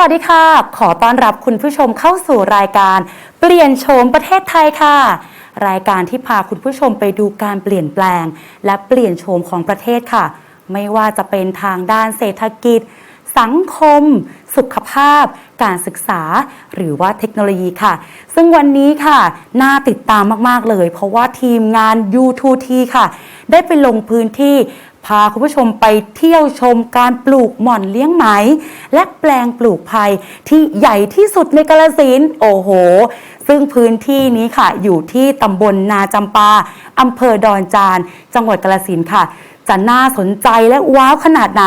วัสดีค่ะ ขอต้อนรับคุณผู้ชมเข้าสู่รายการ เปลี่ยนโฉมประเทศไทยค่ะ รายการที่พาคุณผู้ชมไปดูการเปลี่ยนแปลง และเปลี่ยนโฉมของประเทศค่ะ ไม่ว่าจะเป็นทางด้านเศรษฐกิจ สังคม สุขภาพ การศึกษา หรือว่าเทคโนโลยีค่ะ ซึ่งวันนี้ค่ะ น่าติดตามมาก ๆ เลย เพราะว่าทีมงาน U2T ค่ะ ได้ไปลงพื้นที่ พาคุณผู้ชมไปเที่ยวชมการปลูกหม่อนเลี้ยงไหม และแปลงปลูกไผ่ที่ใหญ่ที่สุดในกาลสินโอ้โห ซึ่งพื้นที่นี้ค่ะ อยู่ที่ตำบลนาจำปาอำเภอดอนจาน จังหวัดกาลสินค่ะ จะน่าสนใจและว้าวขนาดไหน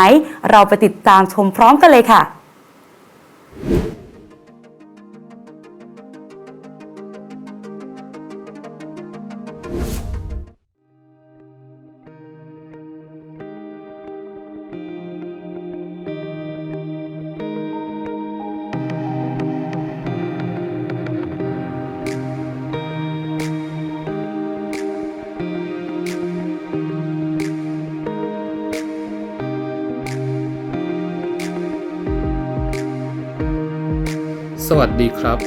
เราไปติดตามชมพร้อมกันเลยค่ะ วัสดีครับ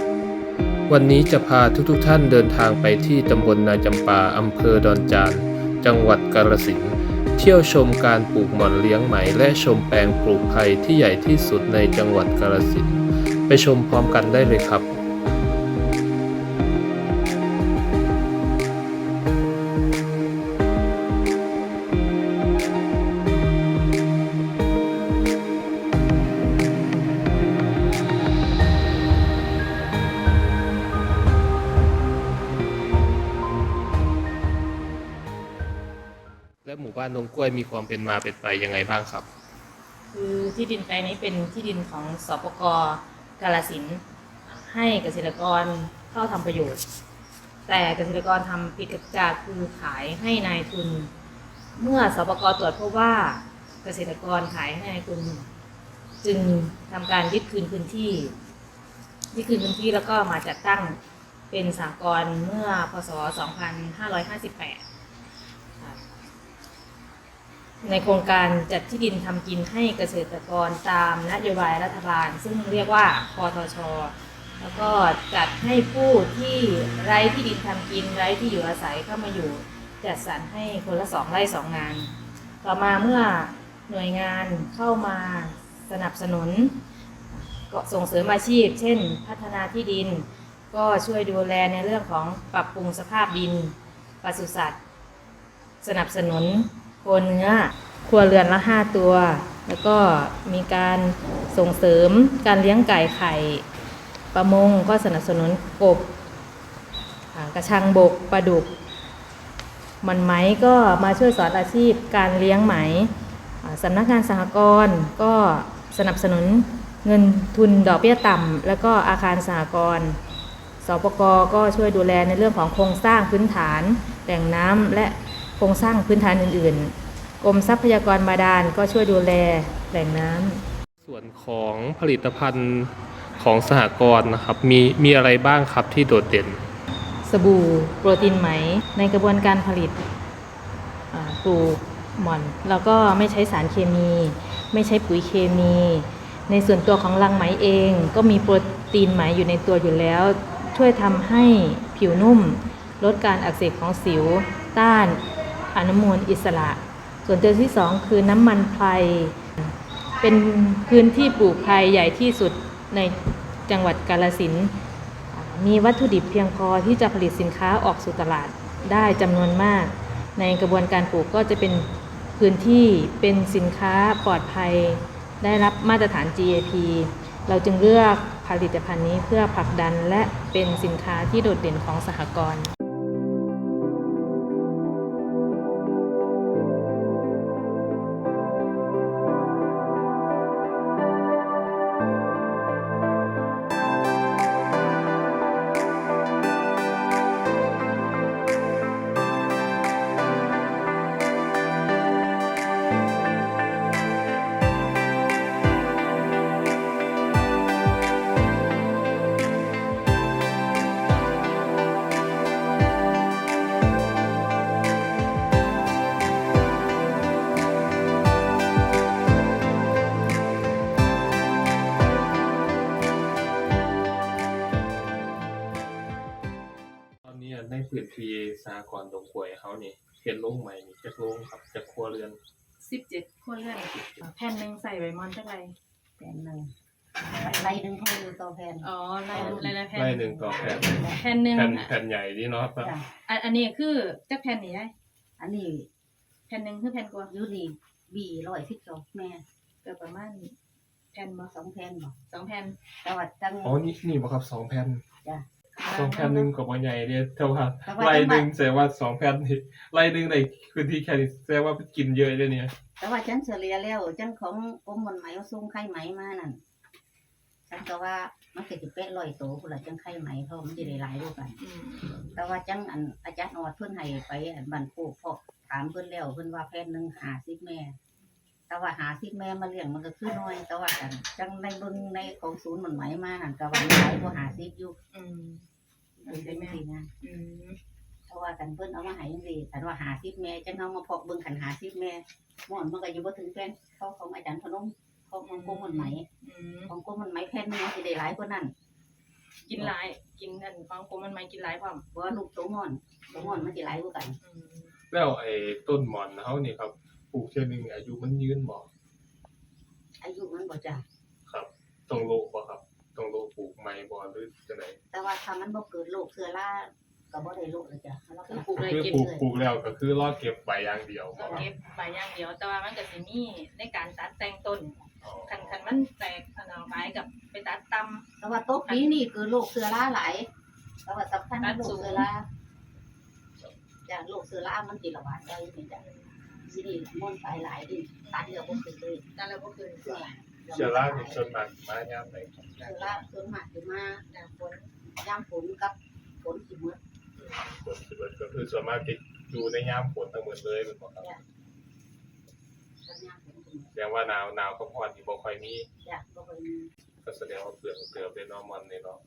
วันนี้จะพาทุกๆทท่านเดินทางไปที่ตำบลนาจำปาอำเภอดอนจาน จังหวัดกาฬสินธุ์เที่ยวชมการปลูกหม่อนเลี้ยงไหมและชมแปลงปลูกไผ่ที่ใหญ่ที่สุดในจังหวัดกาฬสินธุ์ไปชมพร้อมกันได้เลยครับ ล้วยมีความเป็นมาเป็นไปยังไงบ้างครับ คือที่ดินแปลงนี้เป็นที่ดินของสปกกาลสินให้เกษตรกรเข้าทำประโยชน์ แต่เกษตรกรทำผิดกติกาคือขายให้นายทุน เมื่อสปกตรวจพบว่าเกษตรกรขายให้นายทุน จึงทำการยึดคืนพื้นที่ยึดคืนพื้นที่แล้วก็มาจัดตั้งเป็นสากลเมื่อพศ 2558 ในโครงการจัดที่ดินทำกินให้เกษตรกรตามนโยบายรัฐบาล ซึ่งเรียกว่าคอทช แล้วก็จัดให้ผู้ที่ไร้ที่ดินทำกินไร้ที่อยู่อาศัยเข้ามาอยู่จัดสรรให้คนละสองไร่สองงาน ต่อมาเมื่อหน่วยงานเข้ามาสนับสนุนก็ส่งเสริมอาชีพ เช่น พัฒนาที่ดิน ก็ช่วยดูแลในเรื่องของปรับปรุงสภาพดินปศุสัตว์ สนับสนุน โคเนื้อครัวเรือนละ 5 ตัว แล้วก็มีการส่งเสริมการเลี้ยงไก่ไข่ ประมงก็สนับสนุนกบกระชังบกปลาดุก มันไหมก็มาช่วยสอนอาชีพการเลี้ยงไหมสำนักงานสหกรณ์ก็สนับสนุนเงินทุนดอกเบี้ยต่ำ แล้วก็อาคารสหกรณ์สปกก็ช่วยดูแลในเรื่องของโครงสร้างพื้นฐานแหล่งน้ำและ ครงสร้างพื้นฐานอื่น ๆ กรมทรัพยากรบาดาลก็ช่วยดูแลแหล่งน้ำ ส่วนของผลิตภัณฑ์ของสหกรณ์นะครับ มีมีอะไรบ้างครับที่โดดเด่น สบู่โปรตีนไหมในกระบวนการผลิตอ่าปลูกหม่อน แล้วก็ไม่ใช้สารเคมี ไม่ใช้ปุ๋ยเคมี ในส่วนตัวของรังไหมเอง ก็มีโปรตีนไหมอยู่ในตัวอยู่แล้ว ช่วยทำให้ผิวนุ่ม ลดการอักเสบของสิวต้าน อนุมูลอิสระ ส่วนตัวที่สองคือน้ำมันไพรเป็นพื้นที่ปลูกไผ่ใหญ่ที่สุดในจังหวัดกาลสินมีวัตถุดิบเพียงพอที่จะผลิตสินค้าออกสู่ตลาดได้จำนวนมาก ในกระบวนการปลูกก็จะเป็นพื้นที่เป็นสินค้าปลอดภัย ได้รับมาตรฐาน GAP เราจึงเลือกผลิตภัณฑ์นี้เพื่อผลักดันและเป็นสินค้าที่โดดเด่นของสหกรณ์ ที่สหกรณ์ดงกล้วยเขานี่เฮ็ดโรงใหม่นี่จักโรงครับจักครัวเรือนสิบเจ็ดคนเรื่องแผ่นหนึ่งใส่ใบมอนจังไรแผ่นหนึ่งไล่หนึ่งเขาอยู่ต่อแผ่นอ๋อลายลายลายแผ่นไร่หนึ่งต่อแผ่นแผ่นหนึ่งแผ่นแผ่นใหญ่นี่เนาะครับจ้ะอันอันนี้คือจักแผ่นนี่ได้อันนี้แผ่นหนึ่งคือแผ่นกว่าอยูนี่บีร้อยสิบสองแม่เกิดประมาณแผ่นบ่สองแผ่นบอกสองแผ่นแต่ว่าจังอ๋อนี่นี่บ่ครับสองแผ่นจ้ะ สองแผ่นหนึงก็บ่ใหญ่เด้เท่าว่าแต่ว่าไร่จังหหวันึดงแสดงว่าสองแผ่นนี่ไร่หนึงได้พื้นที่แค่นี้แสดงว่ากินเยอะเลยเนี่ย แต่ว่าฉันเฉลี่ยแล้วจังของกรมมันไหมเอาซุ้มไข่ไหมมานั่นฉันก็ว่ามันก็จะเป็ดร้อยโตพุ่นละจังไข่ไหมเพราะมันจะได้หลายรูปกันอืมแต่ว่าจังอันอาจารย์ออดเพิ่นให้ไปอันบันปูพอกถามเพิ่นแล้วเพิ่นว่าแผ่นหนึ่งหาสิบแม่ แต่ว่าหาสิบแม่มาเลี้ยงมันก็คือน้อย แต่ว่าอันจังในเบิ่งในของศูนย์มันไหมมานั่นก็ว่าหลายกว่าหาสิบอยู่อืมเป็นจังซี่นะอืมเพราะว่ากันเพิ่นเอามาให้จังซี่แต่ว่าหาสิบแม่จังเฮามาเพาะเบิ่งขันหาสิบแม่หมอนมันก็อยู่บ่ถึงแผ่นเขาของอาจารย์พนมของของกรมมันไหมอืมของกรมมันไหมแผ่นหนึงมันสิได้หลายกว่านั้นกินหลายกินอันฟังกูมันไม่กินหลายความเพราะว่าลูกโตหมอนโตหมอนมันสิหลายกว่ากัน อืมแล้วไอ้ต้นหม่อนเขานี่ครับ ปลูกเทื่อหนึงอายุมันยืนบ่อายุมันบ่จ้ะครับ ต้องโลบ่ครับ ต้องโลปลูกใหม่บ่หรือจังไดแต่ว่าถ้ามันบ่เกิดโรคเชื้อราก็บ่ได้โรคเลยจ้ะเราก็คือปลูกเลยคือเก็บปลูกปลูกแล้วก็คือรอเก็บใบอย่างเดียวก็บ่ครับเก็บใบอย่างเดียวแต่ว่ามันก็สิมีในการตัดแต่งต้นอ๋อคันคันมันแตกอันเอาไปกับไปตัดตำ แต่ว่าโต๊ะปีนี่คือโรคเชื้อราหลายแต่ว่าสำคัญคือโรคเชื้อราจ้ะโรคเชื้อรามันสิระบาดได้นี่จ้ะ สินี่ม่วนไปหลายดิตัดเดียวบ่เป็นเลยนั่นแหละก็คือเชื้อเชื้อรานี่ส่วนมากมายามไหนครับเชื้อราส่วนมากสิมาหน้าฝนยามฝนกับฝนสิหมดฝนสิเบิดก็คือส่วนมากจะอยู่ในยามฝนทั้งหมดเลยแม่นบ่ครับกับยามฝนสิหมดแสดงว่าหนาวหนาวกับร้อนนี่บ่ค่อยมีจ้ะบ่ค่อยมีก็แสดงว่าเปลือกเกลือเป็นนอร์มอนนี่เนาะ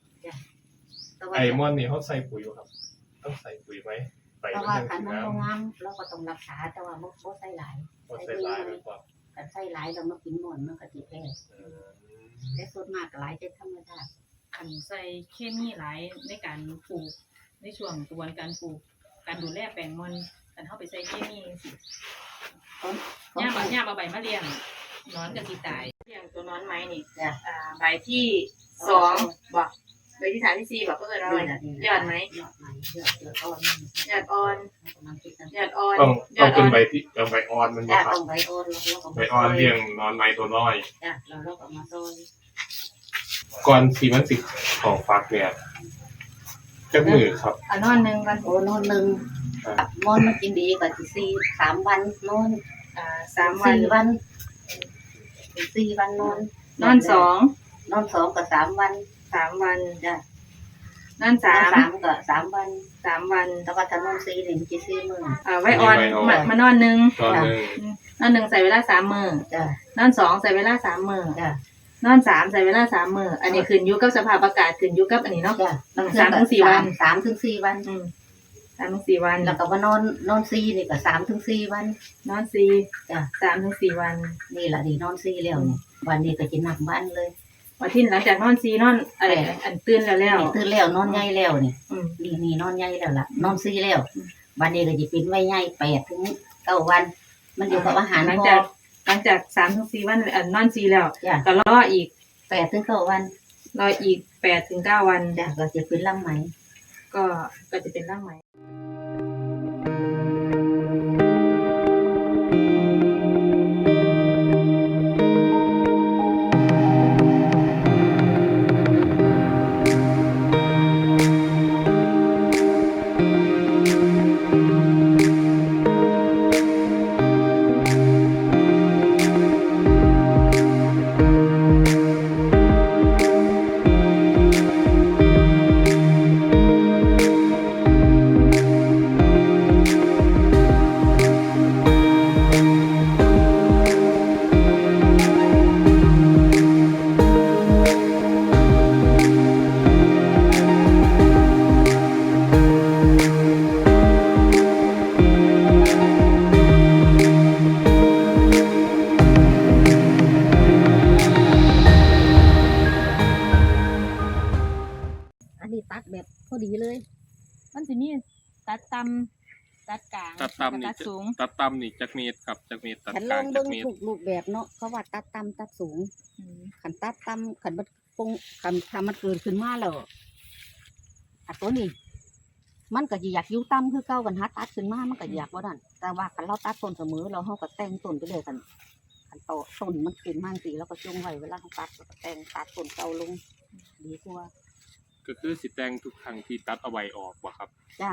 แต่ว่าไอ้มอนนี่เขาใส่ปุ๋ยอยู่ครับ ต้องใส่ปุ๋ยไหม ไปแต่มันว่ายังคันถึงมันน้บ่งามเราก็ต้องรักษาแต่ว่าบ่บ่ใส่หลายำบ่ใส่หลายหรือเปล่าคันใส่หลายแล้วมากินหมอนมันก็สิแพ้อืมแต่ส่วนมากหลายจะธรรมชาติอันใส่เคมีหลายในการปลูกในช่วงกระบวนการปลูก การดูแลแปลงมันกันเข้าไปใส่เคมีสิต้นย่ามาย่ามาใบมะเรียงนอนกับสีตายเรียงตัวนอนไม้นี่จ้ะอ่าใบที่สองบอก ใบที่สามที่สี่บอกก็เลยน้อยยอดไหมยอดไหมยอดยอดอ่อนยอดอ่อนประมาณสิบนาทียอดอ่อนต้องยต้อองดเป็อ่นอนใบที่เอาใบอ่อนมันบ่จ้ะครับต้องใบอ่อนแล้วเราก็ใบมาอ่อนเลี้ยงนอนไม้ตัวน้อยจ้ะแล้วเราก็มาซอยก่อนสีมันสิของฟักเนี่ยจักมือครับอะนอนหนึ่งวันโอ้นอนหนึ่งครับมอนมันกินดีก็สิสี่สามวันนอนอ่าสามวันสี่วันสี่วันนอนนอนสองนอนสองก็สามวัน สามวันจ้ะนอนสามสามก็สามวันสามวันแต่ว่าถ้านอนสี่นี่มันจะสี่มื้ออ่าไว้อ่อนมามานอนหนึ่งตอนหนึงนอนหนึ่งใส่เวลาสามมือจ้ะนอนสองใส่เวลาสามมือจ้ะนอนสามใส่เวลาสามมืออันนี้ขึ้นอยู่กับสภาพอากาศขึ้นอยู่กับอันนี้เนาะจ้ะหนึ่งสามถึงสี่วันสามถึงสี่วันอืมสามถึงสี่วัน แล้วก็มานอนนอนสี่นี่ก็สามถึงสี่วัน นอนสี่จ้ะสามถึงสี่วัน นี่แหละนี่นอนสี่แล้วนี่วันนี้ก็จะนับบ้านเลย วันที่หลังจากนอนสี่นอนอะไรอันตื่นแล้วแล้วนี่ตื่นแล้วนอนใหญ่แล้วนี่อืมนี่นี่นอนใหญ่แล้วล่ะ นอนสี่แล้วอืมวันนี้ก็จะเป็นไว้ใหญ่แปดถึงเก้าวัน มันอยู่กับอาหารหลังพอจากหลังจากสามถึงสี่วันอันนอนสี่แล้วจ้ะก็รออีกแปดถึงเก้าวัน รออีกแปดถึงเก้าวันจ้ะก็จะเป็นลำไหมก็ก็จะเป็นร่างใหม่ ตัดตำนี่ตัดสูงตัดตำนี่จักเมตรครับจักเมตรตัดขันกลลาองงจัเบิ่กงเมตร ถูกรูปแบบเนาะเขาว่าตัดต่ำตัดสูงอืมขันตัดต่ำขันมันปงขันถ้ามันเกิดขึ้นมาแล้วอันตัวนี้ มันก็สิอยากอยู่ต่ำคือเก่ากันหาตัดขึ้นมามันก็อยากว่านั่นแต่ว่าคันเราตัดต้นเสมอเราเฮาก็แต่งต้นไปเลยกันคันโตต้นมันขึ้นมาจังซี่แล้วก็จงไว้เวลาเราตัดเราก็แต่งตัดต้นเก่าลงดีกว่าก็คือสิแต่งทุกครั้งที่ตัดเอาไว้ออกบ่ครับ จ้า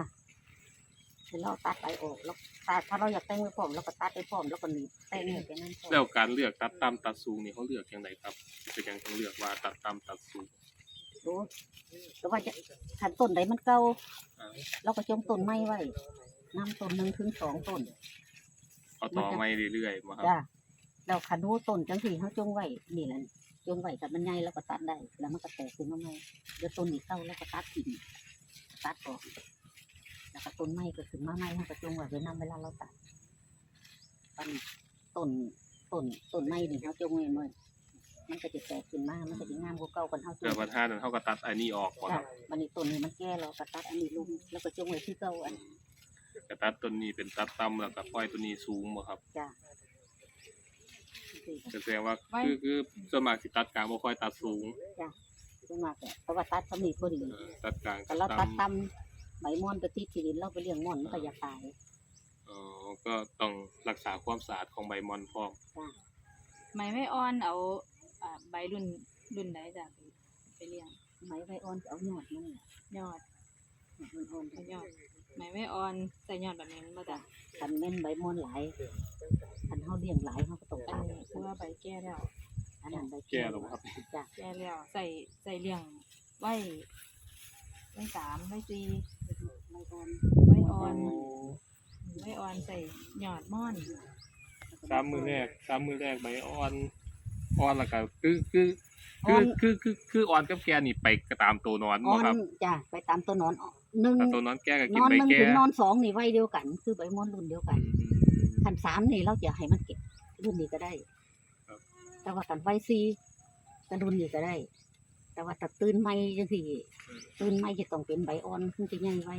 เวลาเราตัดไปออกแล้วตัดถ้าเราอยากแต่งไว้พร้อมเราก็ตัดไปพร้อมแล้วก็หนีบแต่งให้ไปนั่นพร้อมแล้วการเลือกตัดตำตัดสูงนี่เขาเลือกอย่างไรครับเป็นยังต้องเลือกว่าตัดตำตัดสูงรู้แต่ว่าจะขันต้นใดมันเก่าอ่าเราก็จงต้นไม้ไว้น้ำต้นหนึ่งถึงสองต้นเอาต่อไม่เรื่อยๆมาครับจ้าเราขันรู้ต้นจังสี่เขาจงไว้นี่แหละจงไว้กับมันใหญ่แล้วก็ตัดได้ แล้วมันก็แตกขึ้นมาใหม่เดี๋ยวต้นนี้เข้าแล้วก็ตัดกิ่งตัดออก แล้วก็ต้นไม้ก็ขึ้นมาใหม่เขาก็จงไว้ไว้นำเวลาเราตัดปันต้นต้นต้นไม้นี่เขาจงไว้หน่อยมันก็จะแตกขึ้นมามันก็จะงามกว่าเก่ากันเขาจแต่งปัญหานั้นเขาก็ตัดอันนี้ออกบ่คจ้ะรับมันนี่ต้นนี้มันแก่เราก็ตัดอันนี้ลงแล้วก็จงไว้ที่เก่าอันก็ตัดต้นนี้เป็นตัดตำแล้วก็ปล่อยต้นนี้สูงบ่ครับจ้ะก็แสดงว่าคือคือส่วนมากสิตัดกลางบ่ค่อยตัดสูงจงมากแต่เพราะว่าตัดสำนีพอดีเออตัดกลางแต่เราตัดตำตำ ใบม่อนไปที่ที่ดินเราไปเลี้ยงม่อนมันก็อยากตายอ๋อก็ต้องรักษาความสะอาดของใบมอนพร้อมไม้ไม่อ่อนเอาอ่าใบรุ่นรุ่นไหนจ้ะไปไปเลี้ยงไม้ใบอ่อนก็เอาหยอดมันน่ะยอดมันอ่อนเอายอดไม้ไม่อ่อนใส่ยอดแบบนี้มันบ่จ้ะคันแม่นใบม่อนหลายคันเฮาเลี้ยงหลายเฮาก็ต้องอัตันดนี้คือว่าใบแก้แล้ว อันนั้นใบแก้แล้วครับ จ้ะแก้แล้วใส่ใส่เลี้ยงไว้ ไว้สามไว้สี่ใบอ่อนไว้อ่อนไว้อ่อนใส่ยอดม่อนสามมือแรกสามมือแรกใบอ่อนอ่อนแล้วก็คือคือคือคือคือคืออ่อนกับแก่นี่ไปก็ตามตัวนอนอ่บ่อนครับจ้ะไปตามตัวนอนหนึ่งถ้าตัวนอนแก่ก็นกินอนใบหนึ่งแก่ถึงนอนสองนี่ไว้เดียวกัน คือใบม่อนรุ่นเดียวกันอืมคันสามนี่เราจะให้มันเก็บรุ่นนี้ก็ได้ครับแต่ว่ากันไว้ซีกันรุ่นนี้ก็ได้ แต่ว่าถ้าตื่นไม่จังสี่ตื่นไม่จะต้องเป็นใบอ่อนขึ้นจะใหญ่ไว้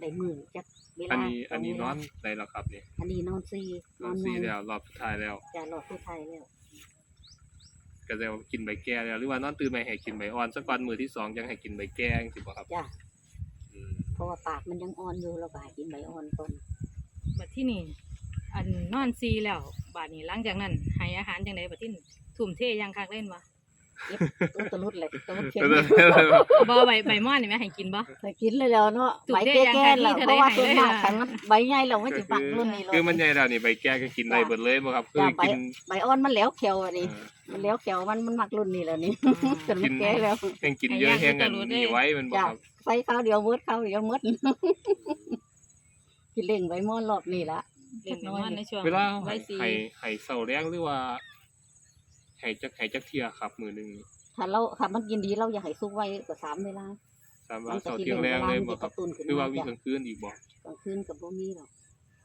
ได้มือจักเวอันลานี้อันนี้สงเวนลาอนได้แล้วครับนี่อันนี้นอนซีนอนใหสี่ญ่แล้วรอบสุดท้ายแล้วจะรอผู้ไทยแล้ว ก็จะกินใบแก่แล้วหรือว่านอนตื่นมาให้กินใบอ่อนสักวันมือที่สองยังให้กินใบแก่จังซี่บ่ครับจ้ะ อืมเพราะว่าปากมันยังอ่อนอยู่เราก็ให้กินใบอ่อนก่อนบัดที่นี่อันนอนซีแล้ว บาดนี้หลังจากนั้นให้อาหารจังไดบัดที่นี่ทุ่มเทอยังคักเล่นบ่ ตัวตะลุดเลยตัวเข็มบ่ใบใบม่อนนี่แม่ให้กินบ่เคยกินเลยแล้วเนาะจุดใบได้แก่ๆแล้วยังไงที่เพราะว่าเธส่อวนได้มากให้คันมันใบใหญ่เราไม่จะปักรุ่นนี้เลยคือมันใหญ่แล้วนี่ใบแก่ก็กินได้เบิดเลยบ่ครับคือจ้ะใบกินใบอ่อนมันแล้วเขียวอันนี้เออมันแล้วเขียวมันมันมักรุ่นนี้แล้วนี่อืมจนมันแก่แล้วแห่งกินเยอะแห่งกันนี่ไว้มันบ่จ้ะครับใส่ข้าวเดียวมืดข้าวเดียวมืดกินเล่งใบม่อนรอบนี้ละเล่นใบม่อนในช่วงเวลาใบให้ซีให้ให้เศร้าแรงหรือว่า ให้จักให้จักเที่ยครับมือหนึงนี่ถ้าเราถ้ามันกินดีเราอยากให้ซุกไว้ก็สามเวลาสามวันมันก็เสาร์สิเที่ยงแรงเลยบ่ครับเร่งเวลามันจะกระตุ้นขึ้นหรือว่ามามีจ้ะกลางคืนอีกบ่กลางคืนกับบ่มีหรอก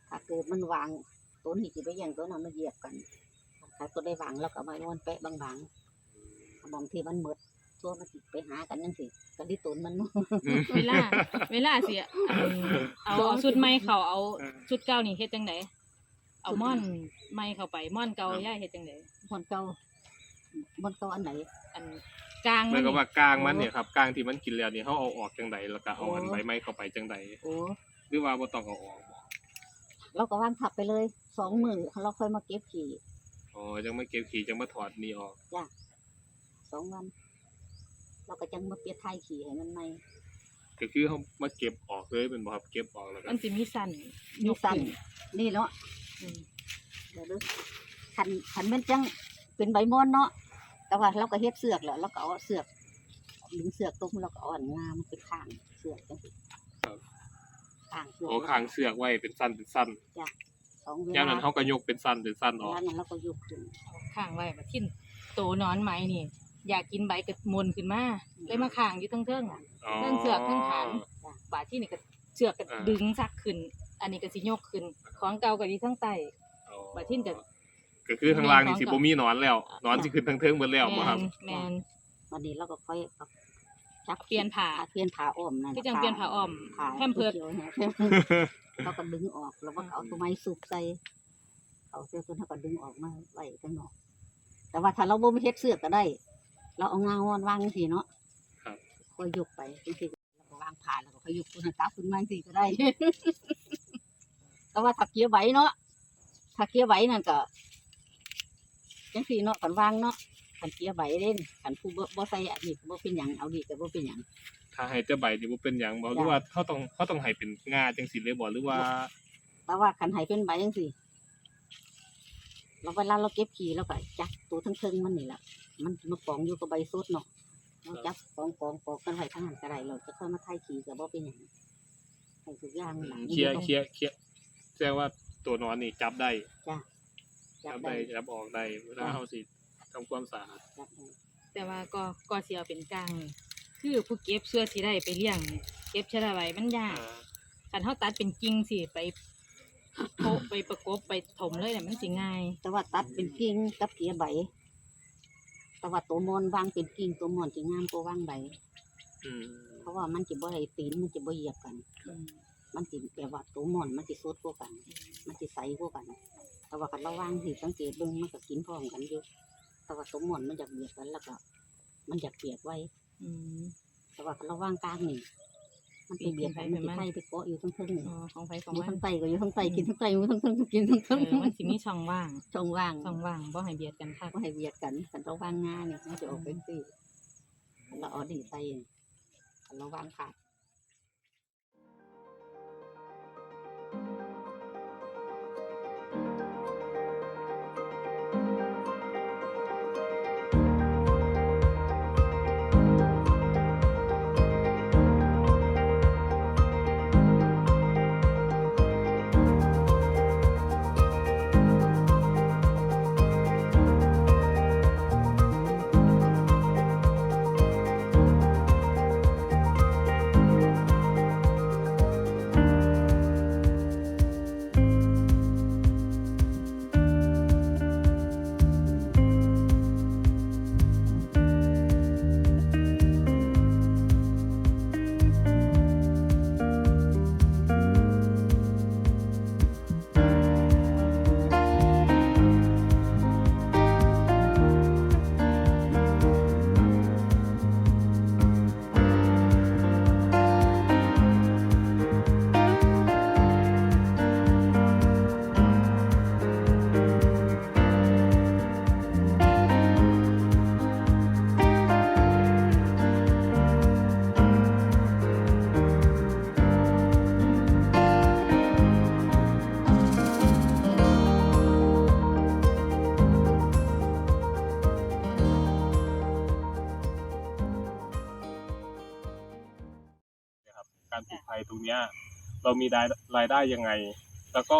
ถ้าเกิดมันวางตัวนี้สิไปแย่งตัวนั้นมาเหยียบกันถ้าตัวได้วางเราก็เอาไม้นอนแปะบางๆบางทีมันหมดตัวมันสิไปหากันนั่นสิกันที่ตุนมันเวลาเวลาสิอันเอาเอาชุดใหม่เขาเอาเออชุดเก่านี่เฮ็ดจังไดเอาม่อนใหม่เข้าไปม่อนเก่าย่าเฮ็ดจังไดบนเก่า บนเก่าอันไหนอันกลางเหมืมัอนนกับนี่ว่ากลางมันเนี่ยครับกลางที่มันกินแล้วนี่เฮาเอาออกจังใดแล้วก็เอาอันโอ้ใบไม้เข้าไปจังใดโอ้หรือว่าบ่ต้องเอาออกบ่เราก็วางทับไปเลยสองมือเราค่อยมาเก็บขี่อ๋อจังมาเก็บขี้จังมาถอดนี่ออกสองวัน เราก็จังมาเปลี่ยนไทยขี่ให้มันใหม่ ก็คือเฮามาเก็บออกเลยเป็นบ่ครับเก็บออกแล้วก็มันสิมีสั่นมีสั่นนี่เนาะอืมเดี๋ยวดูขันขันแมันจังเป็นใบมอนเนาะ แต่ว่าเราก็เฮ็ดเสือกแล้วเราก็เอาเสือกดึงเสือกตรงเราก็เอาอันงามันไปข้างเสือกจังซี่ข้างเสือกโอ้ค้างเสือกไว้เป็นสั้นเป็นสั้นสองเวยามลานั้นเฮาก็ยกเป็นสั้นเป็นสั้นออกแล้วนั้นเราก็ยกขึ้นเอาข้างไว้บัดที่โตนอนไหมนี่ อยากกินใบก็มนขึ้นมาเลยมาข้างอยู่เทิงๆอะอ๋อเรื่องเสือกเรื่องหางบาดที่นี่ก็เชือกก็อ่าดึงซักขึ้น อันนี้ก็สิยกขึ้น ของเก่าก็ดีทั้งใต้อ๋อบัดที่จะ ก็คือข้างล่างนี่สิบ่มีหนอนแล้วหนอนสิขึ้นทั้งเทิงเบิดแล้วแมบ่ครับนแมน วันนี้เราก็ค่อยปรับจับเปลี่ยนผ้า เปลี่ยนผ้าอ้อมนั่นที่จังเปลี่ยนผ้าอ้อมผ้าแพมเพิร์สขียวๆเนี่ยเขาก็ดึงออกแล้วก็เอาตัวไม้สูบใส่เขาเสื้อตัวเขาก็ดึงออกมาไว้ข้างนอก แต่ว่าถ้าเราบ่มีเฮ็ดเสื้อก็ได้ เราเอางาวอนวางสิเนาะครับก็ยกไปจังซี่แล้วก็วางผ่านแล้วก็ค่อยยกตัวนั้นกลับขึ้นมาจังซี่ก็ได้ แต่ว่าถ้าเกียร์ไหวเนาะถ้าเกียร์ไหวนั่นก็ จังซี่เนาะกันวางเนาะกันเกียร์ไหวเล่นกันผู้บ่บ่ใส่อันนี้ก็บ่เป็นหยังเอาดีก็บ่เป็นหยัง ถ้าให้แต่ใบนี่บ่เป็นหยังบ่หรือจ้ะว่าเขาต้องเขาต้องให้เป็นงาจังซี่เลยบ่หรือว่า แต่ว่าคันใหายเป็นใบยังสิเราเวลาเราเก็บขี้เราก็จับตัวทั้งเทิงมันนี่แหละมันมากองอยู่กับใบสดเนาะเราจับกองกองกองกันไว้ทั้งหันกระไรเราจะค่อยมาไถ่ขี้กับบ่เป็นหยังให้ทุกอย่างหลังเคลียร์เคลียร์เคลียร์แจ้งว่าตัวนอนนี่จับได้จั จับบได้ได้จับออกได้เวลาจ้ะเฮาสิทำความสะอาดจับได้แต่ว่าก็ก็เสียเป็นกลางนี่คือผู้เก็บเสื้อสิได้ไปเลี้ยงนี่เก็บเชื้อไว้มันยากอ่าคันเฮาตัดเป็นกิ่งสิไปโปะไปประกบไปถมเลยเนี่ยมันสิง่าย แต่ว่าตัดเป็นกิ่งกับเกียใบ แต่ว่าตัวมอนวางเป็นกิ่งตัวมอนจะงามกว่าวางใบอืมเพราะว่ามันจะบ่ได้ตีนมันจะบ่เหยียบกัน มันสิแบบว่าตัวมอนมันสิสดกว่ากัน มันสิใสกว่ากัน แต่ว่าคันเราวางสิสังเกตเบิ่งมันก็กินพร้อมกันอยู่แต่ว่าตัวมอนมันอยากเบียดกันแล้วก็มันอยากเปียกไว้อืมแต่ว่าคันเราวางกลางนี่มันไปเบียดกันปีมันนสิไปไข่ไปเกาะอยู่ทั้งเทิงนี่อ๋อของไฟของอยู่มันทั้งไตก็อยู่ทั้งไตกินทั้งไตอยู่ทั้งเทิงกินทั้งเอเทิงอมันสิมีช่องว่างช่องว่างช่องว่างบ่ให้เบียดกันค่ะก็ให้เบียดกันคันเราวางงาเนี่ยมันจะออกเป็นสี่คันเราเอาดีใส่นี่คันเราวางขาดกา เรามีรายรายได้ยังไง แล้วก็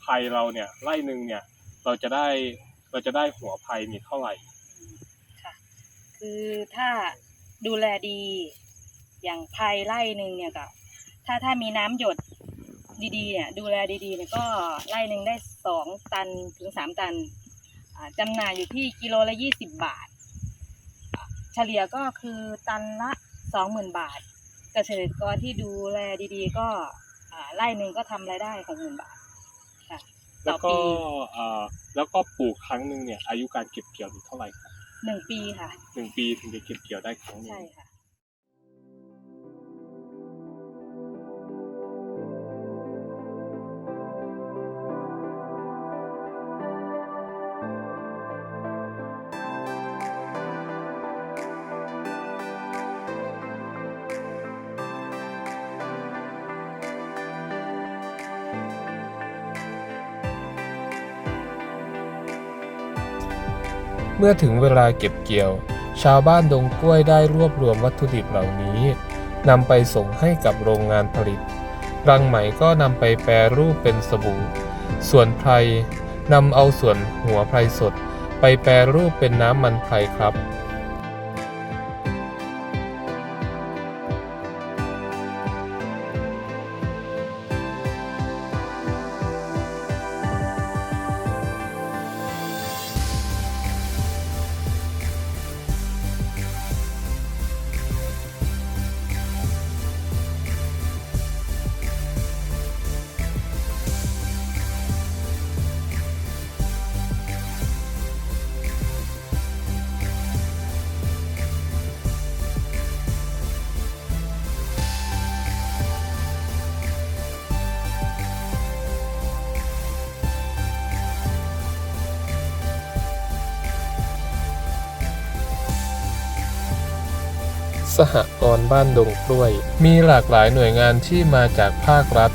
ไผ่เราเนี่ยไร่หนึ่งเนี่ยเราจะได้เราจะได้หัวไผ่นี่เท่าไหร่ค่ะคือถ้าดูแลดีอย่างภายไร่หนึ่งเนี่ยก็ถ้าถ้ามีน้ำหยดดีๆเนี่ยดูแลดีๆเนี่ยก็ไร่หนึ่งได้สองตันถึงสามตันจำหน่ายอยู่ที่กิโลละยี่สิบบาท เฉลี่ยก็คือตันละสองหมื่นบาท เกษตรกรที่ดูแลดีๆ ก็ อ่าไร่หนึ่งก็ทำรายได้ของหมื่นบาทค่ะแล้ต่อวก็ปีเอ่อแล้วก็ปลูกครั้งหนึ่งเนี่ยอายุการเก็บเกี่ยวนี่เท่าไหร่ครับหนึ่งปีค่ะ หนึ่งปีถึงจะเก็บเกี่ยวได้ครั้งหนึ่งใช่ค่ะ เมื่อถึงเวลาเก็บเกี่ยว ชาวบ้านดงกล้วยได้รวบรวมวัตถุดิบเหล่านี้นำไปส่งให้กับโรงงานผลิต รังไหมก็นำไปแปรรูปเป็นสบู่ ส่วนไพรนำเอาส่วนหัวไพรสด ไปแปรรูปเป็นน้ำมันไพรครับ หกรณ์บ้านดงกล้วย มีหลากหลายหน่วยงานที่มาจากภาครัฐ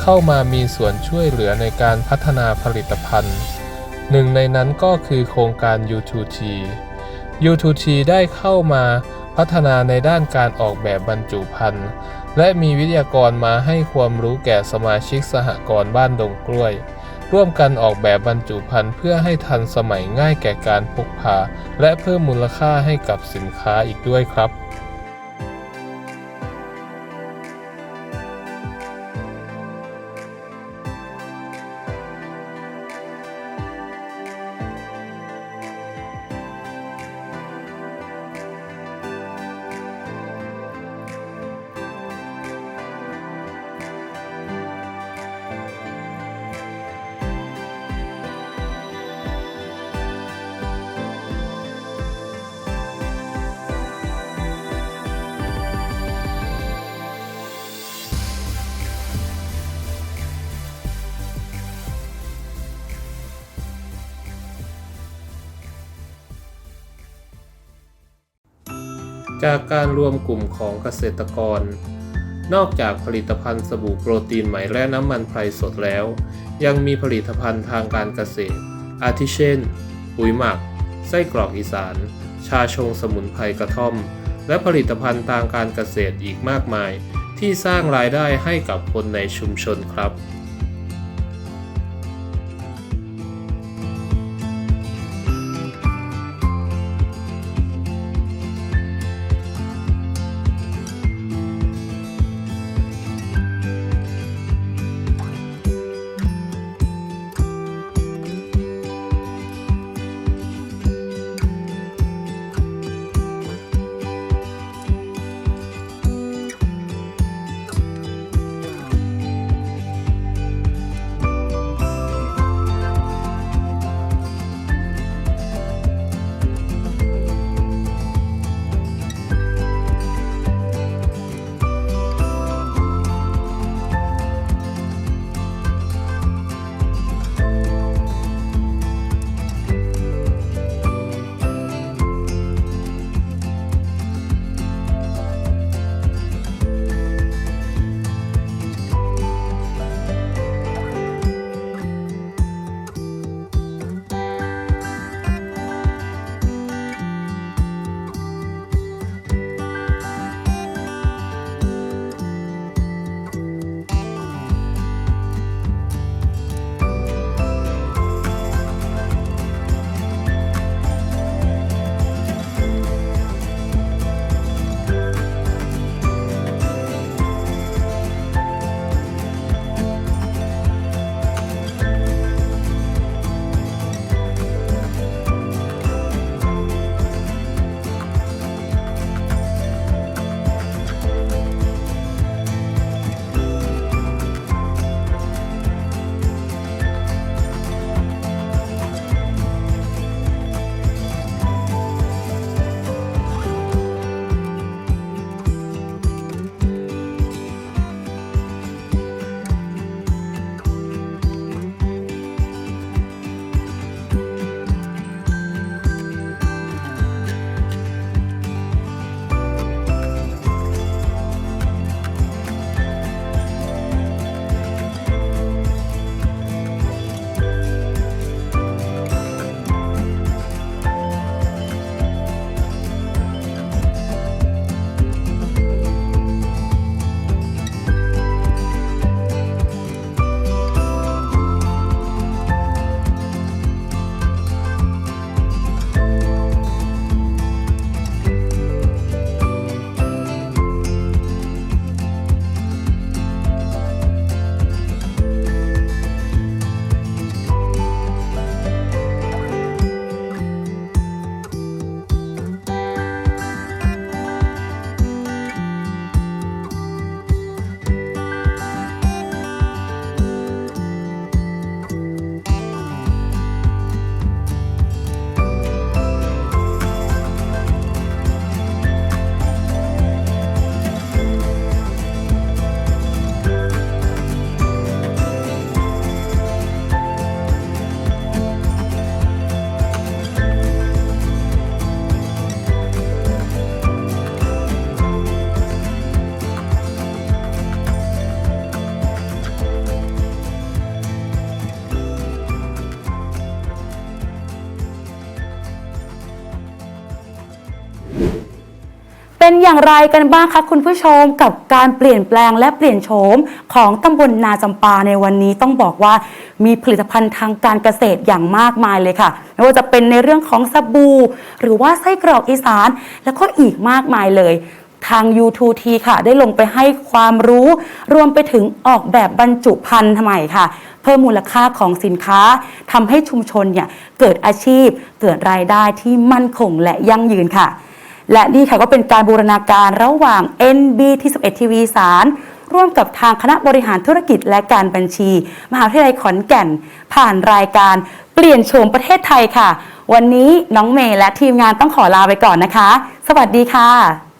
เข้ามามีส่วนช่วยเหลือในการพัฒนาผลิตภัณฑ์ หนึ่งในนั้นก็คือโครงการ U2T U2T ได้เข้ามาพัฒนาในด้านการออกแบบบรรจุภัณฑ์ และมีวิทยากรมาให้ความรู้แก่สมาชิกสหกรณ์บ้านดงกล้วย ร่วมกันออกแบบบรรจุภัณฑ์เพื่อให้ทันสมัยง่ายแก่การพกพา และเพิ่มมูลค่าให้กับสินค้าอีกด้วยครับ รรวมกลุ่มของเกษตรกร นอกจากผลิตภัณฑ์สบู่โปรตีนไหมและน้ำมันไพรสดแล้ว ยังมีผลิตภัณฑ์ทางการเกษตร อาทิเช่น ปุ๋ยหมัก ไส้กรอกอีสาน ชาชงสมุนไพรกระท่อม และผลิตภัณฑ์ทางการเกษตรอีกมากมาย ที่สร้างรายได้ให้กับคนในชุมชนครับ อย่างไรกันบ้างคะคุณผู้ชมกับการเปลี่ยนแปลงและเปลี่ยนโฉมของตำบลนาจำปาในวันนี้ต้องบอกว่ามีผลิตภัณฑ์ทางการเกษตรอย่างมากมายเลยค่ะไม่ว่าจะเป็นในเรื่องของสบู่หรือว่าไส้กรอกอีสาน แล้วก็อีกมากมายเลยทาง U2T ค่ะ ได้ลงไปให้ความรู้ รวมไปถึงออกแบบบรรจุภัณฑ์ใหม่ค่ะ เพิ่มมูลค่าของสินค้าทำให้ชุมชนเนี่ยเกิดอาชีพ เกิดรายได้ที่มั่นคงและยั่งยืนค่ะ และนี่ค่ะก็เป็นการบูรณาการระหว่าง NB ที่11ทีวีสารร่วมกับทางคณะบริหารธุรกิจและการบัญชี มหาวิทยาลัยขอนแก่น ผ่านรายการเปลี่ยนโฉมประเทศไทยค่ะ วันนี้น้องเมย์และทีมงานต้องขอลาไปก่อนนะคะ สวัสดีค่ะ